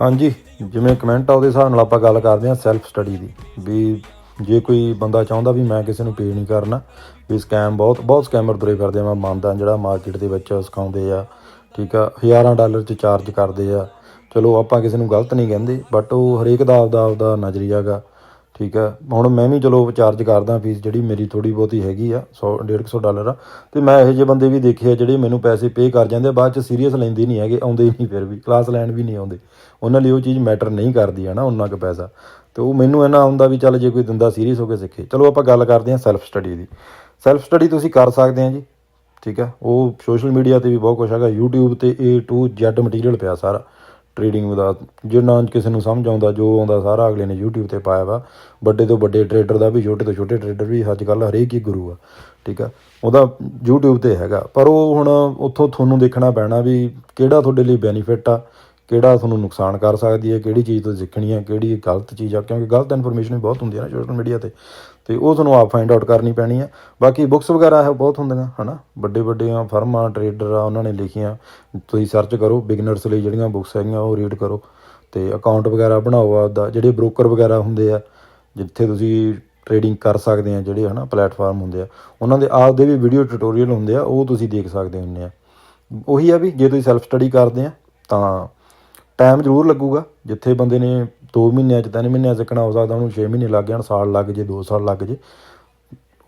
ਹਾਂਜੀ, ਜਿਵੇਂ ਕਮੈਂਟ ਆ ਉਹਦੇ ਹਿਸਾਬ ਨਾਲ ਆਪਾਂ ਗੱਲ ਕਰਦੇ ਹਾਂ ਸੈਲਫ ਸਟੱਡੀ ਦੀ, ਵੀ ਜੇ ਕੋਈ ਬੰਦਾ ਚਾਹੁੰਦਾ ਵੀ ਮੈਂ ਕਿਸੇ ਨੂੰ ਪੇ ਨਹੀਂ ਕਰਨਾ, ਵੀ ਸਕੈਮ ਬਹੁਤ ਬਹੁਤ ਸਕੈਮਰ ਤੁਰੇ ਕਰਦੇ ਆ, ਮੈਂ ਮੰਨਦਾ ਜਿਹੜਾ ਮਾਰਕੀਟ ਦੇ ਵਿੱਚ ਸਿਖਾਉਂਦੇ ਆ, ਠੀਕ ਆ, ਹਜ਼ਾਰਾਂ ਡਾਲਰ ਚ ਚਾਰਜ ਕਰਦੇ ਆ, ਚਲੋ ਆਪਾਂ ਕਿਸੇ ਨੂੰ ਗਲਤ ਨਹੀਂ ਕਹਿੰਦੇ ਬਟ ਉਹ ਹਰੇਕ ਦਾ ਆਪਦਾ ਆਪਦਾ ਨਜ਼ਰੀਆ ਗਾ ਠੀਕ ਆ ਹੁਣ ਮੈਂ ਵੀ ਚਲੋ ਚਾਰਜ ਕਰਦਾ ਫੀਸ ਜਿਹੜੀ ਮੇਰੀ ਥੋੜੀ ਬਹੁਤੀ ਹੈਗੀ ਆ 100 150 ਡਾਲਰ ਆ। ਤੇ ਮੈਂ ਇਹੋ ਜਿਹੇ ਬੰਦੇ ਵੀ ਦੇਖੇ ਆ ਜਿਹੜੇ ਮੈਨੂੰ ਪੈਸੇ ਪੇ ਕਰ ਜਾਂਦੇ ਆ, ਬਾਅਦ ਚ ਸੀਰੀਅਸ ਲੈਂਦੇ ਨਹੀਂ ਹੈਗੇ, ਆਉਂਦੇ ਹੀ ਨਹੀਂ ਫਿਰ ਵੀ ਕਲਾਸ ਲੈਣ ਵੀ ਨਹੀਂ ਆਉਂਦੇ। ਉਹਨਾਂ ਲਈ ਉਹ ਚੀਜ਼ ਮੈਟਰ ਨਹੀਂ ਕਰਦੀ ਹੈ ਨਾ, ਉਹਨਾਂ ਕੁ ਪੈਸਾ। ਤੇ ਉਹ ਮੈਨੂੰ ਇਹਨਾਂ ਹੁੰਦਾ ਵੀ ਚੱਲ ਜੇ ਕੋਈ ਦਿੰਦਾ ਸੀਰੀਅਸ ਹੋ ਕੇ ਸਿੱਖੇ। ਚਲੋ ਆਪਾਂ ਗੱਲ ਕਰਦੇ ਹਾਂ ਸੈਲਫ ਸਟੱਡੀ ਦੀ। ਸੈਲਫ ਸਟੱਡੀ ਤੁਸੀਂ ਕਰ ਸਕਦੇ ਆ ਜੀ, ਠੀਕ ਹੈ। ਉਹ ਸੋਸ਼ਲ ਮੀਡੀਆ ਤੇ ਵੀ ਬਹੁਤ ਕੁਝ ਹੈਗਾ, YouTube ਤੇ A to Z ਮਟੀਰੀਅਲ ਪਿਆ ਸਾਰਾ। ਟ੍ਰੇਡਿੰਗ ਦਾ ਜਿੰਨਾ ਕਿਸੇ ਨੂੰ ਸਮਝ ਆਉਂਦਾ, ਜੋ ਆਉਂਦਾ ਸਾਰਾ ਅਗਲੇ ਨੇ YouTube ਤੇ ਪਾਇਆ ਵਾ, ਵੱਡੇ ਤੋਂ ਵੱਡੇ ਟ੍ਰੇਡਰ ਦਾ ਵੀ, ਛੋਟੇ ਤੋਂ ਛੋਟੇ ਟ੍ਰੇਡਰ ਵੀ ਅੱਜ ਕੱਲ੍ਹ ਹਰੇਕ ਹੀ ਗੁਰੂ ਆ, ਠੀਕ ਆ? ਉਹਦਾ YouTube ਤੇ ਹੈਗਾ, ਪਰ ਉਹ ਹੁਣ ਉੱਥੋਂ ਤੁਹਾਨੂੰ ਦੇਖਣਾ ਪੈਣਾ ਵੀ ਕਿਹੜਾ ਤੁਹਾਡੇ ਲਈ ਬੈਨੀਫਿਟ ਆ, ਕਿਹੜਾ ਤੁਹਾਨੂੰ ਨੁਕਸਾਨ ਕਰ ਸਕਦੀ ਹੈ, ਕਿਹੜੀ ਚੀਜ਼ ਤੋਂ ਸਿੱਖਣੀ ਹੈ, ਕਿਹੜੀ ਗਲਤ ਚੀਜ਼ ਆ, ਕਿਉਂਕਿ ਗਲਤ ਇਨਫੋਰਮੇਸ਼ਨ ਵੀ ਬਹੁਤ ਹੁੰਦੀ ਹੈ ਨਾ ਸੋਸ਼ਲ ਮੀਡੀਆ ਤੇ। ਤੇ ਉਹ ਤੁਹਾਨੂੰ ਆਪ ਫਾਈਂਡ ਆਊਟ ਕਰਨੀ ਪੈਣੀ ਆ। ਬਾਕੀ ਬੁੱਕਸ ਵਗੈਰਾ ਹੈ ਬਹੁਤ ਹੁੰਦੀਆਂ, ਹਨਾ? ਵੱਡੇ ਵੱਡੀਆਂ ਫਰਮਾਂ ਟਰੇਡਰ ਆ, ਉਹਨਾਂ ਨੇ ਲਿਖੀਆਂ। ਤੁਸੀਂ ਸਰਚ ਕਰੋ ਬਿਗਨਰਸ ਲਈ ਜਿਹੜੀਆਂ ਬੁੱਕਸ ਹੈਗੀਆਂ, ਉਹ ਰੀਡ ਕਰੋ। ਤੇ ਅਕਾਊਂਟ ਵਗੈਰਾ ਬਣਾਓ ਆਪਦਾ। ਜਿਹੜੇ ਬ੍ਰੋਕਰ ਵਗੈਰਾ ਹੁੰਦੇ ਆ, ਜਿੱਥੇ ਤੁਸੀਂ ਟ੍ਰੇਡਿੰਗ ਕਰ ਸਕਦੇ ਆ, ਜਿਹੜੇ, ਹਨਾ ਪਲੇਟਫਾਰਮ ਹੁੰਦੇ ਆ, ਉਹਨਾਂ ਦੇ ਆਪਦੇ ਵੀ ਵੀਡੀਓ ਟਿਊਟੋਰੀਅਲ ਹੁੰਦੇ ਆ, ਉਹ ਤੁਸੀਂ ਦੇਖ ਸਕਦੇ ਹੁੰਦੇ ਆ। ਉਹੀ ਆ ਵੀ, ਜੇ ਤੁਸੀਂ ਸੈਲਫ ਸਟੱਡੀ ਕਰਦੇ ਆ, ਤਾਂ ਟਾਈਮ ਜ਼ਰੂਰ ਲੱਗੂਗਾ। ਜਿੱਥੇ ਬੰਦੇ ਨੇ 2 ਮਹੀਨਿਆਂ ਚ 3 ਮਹੀਨਿਆਂ ਸਿੱਖਣਾ ਹੋ ਸਕਦਾ, ਉਹਨੂੰ 6 ਮਹੀਨੇ ਲੱਗ ਜਾਣ, ਸਾਲ ਲੱਗ ਜੇ 2 ਸਾਲ ਲੱਗ ਜੇ।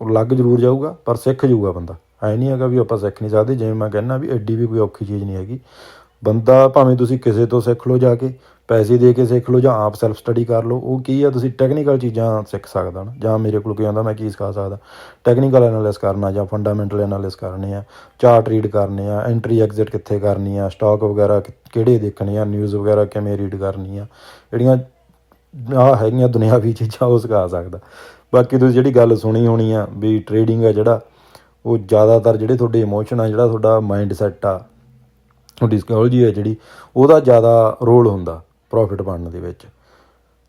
ਉਹ ਲੱਗ ਜ਼ਰੂਰ ਜਾਊਗਾ, ਪਰ ਸਿੱਖ ਜਾਊਗਾ ਬੰਦਾ। ਐ ਨਹੀਂ ਹੈਗਾ ਵੀ ਆਪਾਂ ਸਿੱਖ ਨਹੀਂ ਸਕਦੇ, ਜਿਵੇਂ ਮੈਂ ਕਹਿੰਦਾ ਵੀ ਐਡੀ ਵੀ ਕੋਈ ਔਖੀ ਚੀਜ਼ ਨਹੀਂ ਹੈਗੀ। ਬੰਦਾ ਭਾਵੇਂ ਤੁਸੀਂ ਕਿਸੇ ਤੋਂ ਸਿੱਖ ਲਓ ਜਾ ਕੇ, ਪੈਸੇ ਦੇ ਕੇ ਸਿੱਖ ਲਓ ਜਾਂ ਆਪ ਸੈਲਫ ਸਟੱਡੀ ਕਰ ਲਓ, ਉਹ ਕੀ ਆ, ਤੁਸੀਂ ਟੈਕਨੀਕਲ ਚੀਜ਼ਾਂ ਸਿੱਖ ਸਕਦਾ ਨਾ। ਜਾਂ ਮੇਰੇ ਕੋਲ ਕੋਈ ਆਉਂਦਾ, ਮੈਂ ਕੀ ਸਿਖਾ ਸਕਦਾ? ਟੈਕਨੀਕਲ ਐਨਾਲਿਸ ਕਰਨਾ ਜਾਂ ਫੰਡਾਮੈਂਟਲ ਐਨਾਲਿਸ ਕਰਨੇ ਆ ਚਾਰਟ ਰੀਡ ਕਰਨੇ ਆ ਐਂਟਰੀ ਐਗਜ਼ਿਟ ਕਿੱਥੇ ਕਰਨੀ ਆ ਸਟਾਕ ਵਗੈਰਾ ਕਿ- ਕਿਹੜੇ ਦੇਖਣੇ ਆ ਨਿਊਜ਼ ਵਗੈਰਾ ਕਿਵੇਂ ਰੀਡ ਕਰਨੀ ਆ। ਜਿਹੜੀਆਂ ਆ ਹੈਗੀਆਂ ਦੁਨਿਆਵੀ ਚੀਜ਼ਾਂ ਉਹ ਸਿਖਾ ਸਕਦਾ। ਬਾਕੀ ਤੁਸੀਂ ਜਿਹੜੀ ਗੱਲ ਸੁਣੀ ਹੋਣੀ ਆ ਵੀ ਟ੍ਰੇਡਿੰਗ ਆ ਜਿਹੜਾ, ਉਹ ਜ਼ਿਆਦਾਤਰ ਜਿਹੜੇ ਤੁਹਾਡੇ ਇਮੋਸ਼ਨ ਆ, ਜਿਹੜਾ ਤੁਹਾਡਾ ਮਾਈਂਡ ਸੈਟ ਆ ਤੁਹਾਡੀ ਹੈ ਜਿਹੜੀ, ਉਹਦਾ ਜ਼ਿਆਦਾ ਰੋਲ ਹੁੰਦਾ ਪ੍ਰੋਫਿਟ ਬਣਨ ਦੇ ਵਿੱਚ।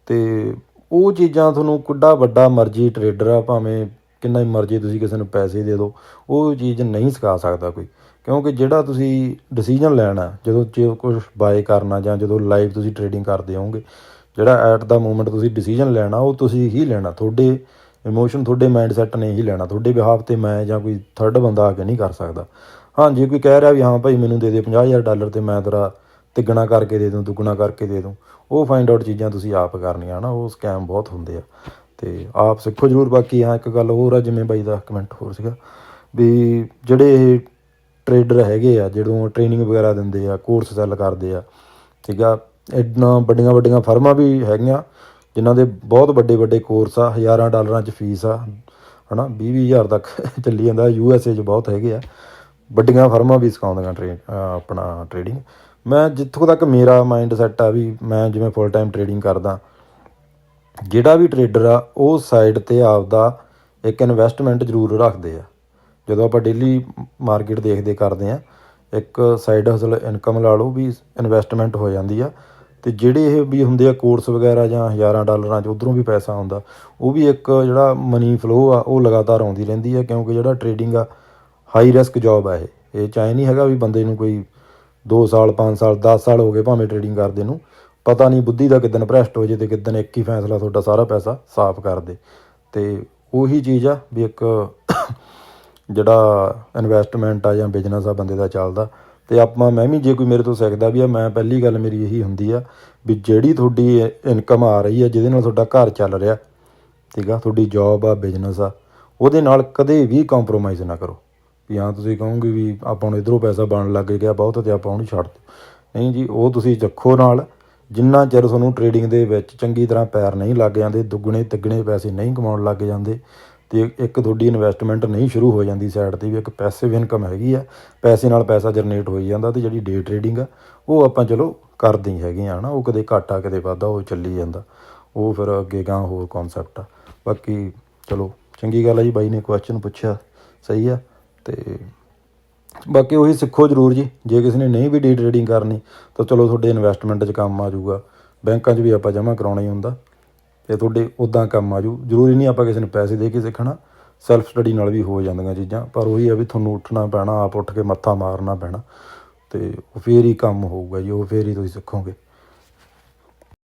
ਤੇ ਉਹ ਚੀਜ਼ਾਂ ਤੁਹਾਨੂੰ ਕਿੱਡਾ ਵੱਡਾ ਮਰਜ਼ੀ ਟਰੇਡਰ ਆ, ਭਾਵੇਂ ਕਿੰਨਾ ਹੀ ਮਰਜ਼ੀ ਤੁਸੀਂ ਕਿਸੇ ਨੂੰ ਪੈਸੇ ਦੇ ਦਿਓ, ਉਹ ਚੀਜ਼ ਨਹੀਂ ਸਿਖਾ ਸਕਦਾ ਕੋਈ। ਕਿਉਂਕਿ ਜਿਹੜਾ ਤੁਸੀਂ ਡਿਸੀਜਨ ਲੈਣਾ, ਜਦੋਂ ਜੇ ਕੁਝ ਬਾਏ ਕਰਨਾ ਜਾਂ ਜਦੋਂ ਲਾਈਵ ਤੁਸੀਂ ਟਰੇਡਿੰਗ ਕਰਦੇ ਹੋਵੋਗੇ, ਜਿਹੜਾ ਐਟ ਦਾ ਮੂਮੈਂਟ ਤੁਸੀਂ ਡਿਸੀਜਨ ਲੈਣਾ, ਉਹ ਤੁਸੀਂ ਹੀ ਲੈਣਾ। ਤੁਹਾਡੇ ਇਮੋਸ਼ਨ ਤੁਹਾਡੇ ਮਾਈਂਡ ਸੈਟ ਨੇ ਹੀ ਲੈਣਾ। ਤੁਹਾਡੇ ਬਿਹਾਫ ਤੇ ਮੈਂ ਜਾਂ ਕੋਈ ਥਰਡ ਬੰਦਾ ਆ ਕੇ ਨਹੀਂ ਕਰ ਸਕਦਾ। ਹਾਂ ਜੇ ਕੋਈ ਕਹਿ ਰਿਹਾ ਵੀ ਹਾਂ ਭਾਈ ਮੈਨੂੰ ਦੇ ਦੇ 50000 ਡਾਲਰ ਤੇ ਮੈਂ ਤੇਰਾ ਤਿੱਗਣਾ ਕਰਕੇ ਦੇ ਦੂੰ, ਦੁੱਗਣਾ ਕਰਕੇ ਦੇ ਦੂੰ। ਉਹ ਫਾਈਂਡ ਆਊਟ ਚੀਜ਼ਾਂ ਤੁਸੀਂ ਆਪ ਕਰਨੀਆਂ ਨਾ ਉਹ ਸਕੈਮ ਬਹੁਤ ਹੁੰਦੇ ਆ। ਤੇ ਆਪ ਸਿੱਖੋ ਜ਼ਰੂਰ, ਬਾਕੀ ਹਾਂ, ਇੱਕ ਗੱਲ ਹੋਰ ਆ, ਜਿਵੇਂ ਬਾਈ ਦਾ ਕਮੈਂਟ ਹੋਰ ਸੀਗਾ ਵੀ ਜਿਹੜੇ ਇਹ ਟਰੇਡਰ ਹੈਗੇ ਆ ਜਦੋਂ ਟ੍ਰੇਨਿੰਗ ਵਗੈਰਾ ਦਿੰਦੇ ਆ ਕੋਰਸ ਸੈੱਲ ਕਰਦੇ ਆ, ਠੀਕ ਆ, ਇੰਨਾ ਵੱਡੀਆਂ ਵੱਡੀਆਂ ਫਰਮਾਂ ਵੀ ਹੈਗੀਆਂ, ਜਿਨ੍ਹਾਂ ਦੇ ਬਹੁਤ ਵੱਡੇ ਵੱਡੇ ਕੋਰਸ ਆ, ਹਜ਼ਾਰਾਂ ਡਾਲਰਾਂ 'ਚ ਫੀਸ ਆ, ਹਨਾ 20 ਹਜ਼ਾਰ ਤੱਕ ਚੱਲੀ ਜਾਂਦਾ, ਯੂ ਐਸ ਏ 'ਚ ਬਹੁਤ ਹੈਗੇ ਆ। ਵੱਡੀਆਂ ਫਰਮਾਂ ਵੀ ਸਿਖਾਉਂਦੀਆਂ ਟ੍ਰੇ ਆਪਣਾ ਟ੍ਰੇਡਿੰਗ ਮੈਂ ਜਿੱਥੋਂ ਤੱਕ ਮੇਰਾ ਮਾਈਂਡ ਸੈਟ ਆ ਵੀ ਮੈਂ ਜਿਵੇਂ ਫੁੱਲ ਟਾਈਮ ਟ੍ਰੇਡਿੰਗ ਕਰਦਾ, ਜਿਹੜਾ ਵੀ ਟਰੇਡਰ ਆ, ਉਹ ਸਾਈਡ ਤੇ ਆਪਦਾ ਇੱਕ ਇਨਵੈਸਟਮੈਂਟ ਜ਼ਰੂਰ ਰੱਖਦੇ ਆ। ਜਦੋਂ ਆਪਾਂ ਡੇਲੀ ਮਾਰਕੀਟ ਦੇਖਦੇ ਕਰਦੇ ਆ, ਇੱਕ ਸਾਈਡ ਹਸਲ ਇਨਕਮ ਲਾ ਲਓ ਵੀ ਇਨਵੈਸਟਮੈਂਟ ਹੋ ਜਾਂਦੀ ਆ। ਤੇ ਜਿਹੜੇ ਇਹ ਵੀ ਹੁੰਦੇ ਆ ਕੋਰਸ ਵਗੈਰਾ ਜਾਂ ਹਜ਼ਾਰਾਂ ਡਾਲਰਾਂ 'ਚ ਉਧਰੋਂ ਵੀ ਪੈਸਾ ਆਉਂਦਾ, ਉਹ ਵੀ ਇੱਕ ਜਿਹੜਾ ਮਨੀ ਫਲੋ ਆ, ਉਹ ਲਗਾਤਾਰ ਆਉਂਦੀ ਰਹਿੰਦੀ ਆ, ਕਿਉਂਕਿ ਜਿਹੜਾ ਟ੍ਰੇਡਿੰਗ ਆ ਹਾਈ ਰਿਸਕ ਜੌਬ ਆ ਇਹ। ਇਹ ਚਾਹੇ ਨਹੀਂ ਹੈਗਾ ਵੀ ਬੰਦੇ ਨੂੰ ਕੋਈ 2 ਸਾਲ 5 ਸਾਲ 10 ਸਾਲ ਹੋ ਗਏ ਭਾਵੇਂ ਟ੍ਰੇਡਿੰਗ ਕਰਦੇ ਨੂੰ। ਪਤਾ ਨਹੀਂ ਬੁੱਧੀ ਦਾ ਕਿਦਨ ਭ੍ਰਸ਼ਟ ਹੋ ਜੇ ਤੇ ਕਿਦਨ ਇੱਕ ਹੀ ਫੈਸਲਾ ਤੁਹਾਡਾ ਸਾਰਾ ਪੈਸਾ ਸਾਫ਼ ਕਰ ਦੇ। ਤੇ ਉਹੀ ਚੀਜ਼ ਆ ਵੀ ਇੱਕ ਜਿਹੜਾ ਇਨਵੈਸਟਮੈਂਟ ਆ ਜਾਂ ਬਿਜ਼ਨਸ ਆ ਬੰਦੇ ਦਾ ਚੱਲਦਾ। ਤੇ ਆਪਾਂ, ਮੈਂ ਵੀ ਜੇ ਕੋਈ ਮੇਰੇ ਤੋਂ ਸਿੱਖਦਾ ਵੀ ਆ, ਮੈਂ ਪਹਿਲੀ ਗੱਲ ਮੇਰੀ ਇਹੀ ਹੁੰਦੀ ਆ ਵੀ ਜਿਹੜੀ ਤੁਹਾਡੀ ਇਨਕਮ ਆ ਰਹੀ ਆ, ਜਿਹਦੇ ਨਾਲ ਤੁਹਾਡਾ ਘਰ ਚੱਲ ਰਿਹਾ, ਠੀਕ ਆ, ਤੁਹਾਡੀ ਜੌਬ ਆ ਬਿਜ਼ਨਸ ਆ, ਉਹਦੇ ਨਾਲ ਕਦੇ ਵੀ ਕੰਪਰੋਮਾਈਜ਼ ਨਾ ਕਰੋ। ਵੀ ਹਾਂ ਤੁਸੀਂ ਕਹੋਗੇ ਵੀ ਆਪਾਂ ਨੂੰ ਇਧਰੋਂ ਪੈਸਾ ਬਣਨ ਲੱਗ ਗਿਆ ਬਹੁਤ ਤੇ ਆਪਾਂ ਉਹਨੂੰ ਛੱਡ ਦਿਓ ਨਹੀਂ ਜੀ, ਉਹ ਤੁਸੀਂ ਚੱਖੋ ਨਾਲ, ਜਿੰਨਾ ਚਿਰ ਤੁਹਾਨੂੰ ਟ੍ਰੇਡਿੰਗ ਦੇ ਵਿੱਚ ਚੰਗੀ ਤਰ੍ਹਾਂ ਪੈਰ ਨਹੀਂ ਲੱਗ ਜਾਂਦੇ, ਦੁੱਗਣੇ ਤਿੱਗਣੇ ਪੈਸੇ ਨਹੀਂ ਕਮਾਉਣ ਲੱਗ ਜਾਂਦੇ, ਤੇ ਇੱਕ ਤੁਹਾਡੀ ਇਨਵੈਸਟਮੈਂਟ ਨਹੀਂ ਸ਼ੁਰੂ ਹੋ ਜਾਂਦੀ ਸਾਈਡ ਤੇ ਵੀ ਇੱਕ ਪੈਸਿਵ ਇਨਕਮ ਹੈਗੀ ਆ, ਪੈਸੇ ਨਾਲ ਪੈਸਾ ਜਨਰੇਟ ਹੋਈ ਜਾਂਦਾ ਤੇ ਜਿਹੜੀ ਡੇ ਟ੍ਰੇਡਿੰਗ ਆ, ਉਹ ਆਪਾਂ ਚਲੋ ਕਰਦੇ ਹੀ ਹੈਗੇ ਆ ਨਾ ਉਹ ਕਦੇ ਘਾਟਾ, ਕਦੇ ਵਾਧਾ, ਉਹ ਚੱਲੀ ਜਾਂਦਾ। ਉਹ ਫਿਰ ਅੱਗੇ ਗਾਂ ਹੋਰ ਕਨਸੈਪਟ ਆ। ਬਾਕੀ ਚਲੋ, ਚੰਗੀ ਗੱਲ ਆ ਜੀ, ਬਾਈ ਨੇ ਕੁਐਸਚਨ ਪੁੱਛਿਆ, ਸਹੀ ਆ। ਤੇ ਬਾਕੀ ਉਹੀ ਸਿੱਖੋ ਜ਼ਰੂਰ ਜੀ, ਜੇ ਕਿਸੇ ਨੇ ਨਹੀਂ ਵੀ ਡੀ ਟ੍ਰੇਡਿੰਗ ਕਰਨੀ, ਤਾਂ ਚਲੋ ਤੁਹਾਡੇ ਇਨਵੈਸਟਮੈਂਟ 'ਚ ਕੰਮ ਆ ਜਾਊਗਾ। ਬੈਂਕਾਂ 'ਚ ਵੀ ਆਪਾਂ ਜਮ੍ਹਾਂ ਕਰਾਉਣਾ ਹੀ ਹੁੰਦਾ। ਤੇ ਤੁਹਾਡੇ ਉਦਾਂ ਕੰਮ ਆ ਜੂ ਜ਼ਰੂਰੀ ਨਹੀਂ ਆਪਾਂ ਕਿਸੇ ਨੂੰ ਪੈਸੇ ਦੇ ਕੇ ਸਿੱਖਣਾ ਸੈਲਫ ਸਟੱਡੀ ਨਾਲ ਵੀ ਹੋ ਜਾਂਦੀਆਂ ਚੀਜ਼ਾਂ, ਪਰ ਉਹੀ ਆ ਵੀ ਤੁਹਾਨੂੰ ਉੱਠਣਾ ਪੈਣਾ, ਆਪ ਉੱਠ ਕੇ ਮੱਥਾ ਮਾਰਨਾ ਪੈਣਾ। ਤੇ ਉਹ ਫੇਰ ਹੀ ਕੰਮ ਹੋਊਗਾ ਜੀ, ਉਹ ਫੇਰ ਹੀ ਤੁਸੀਂ ਸਿੱਖੋਗੇ।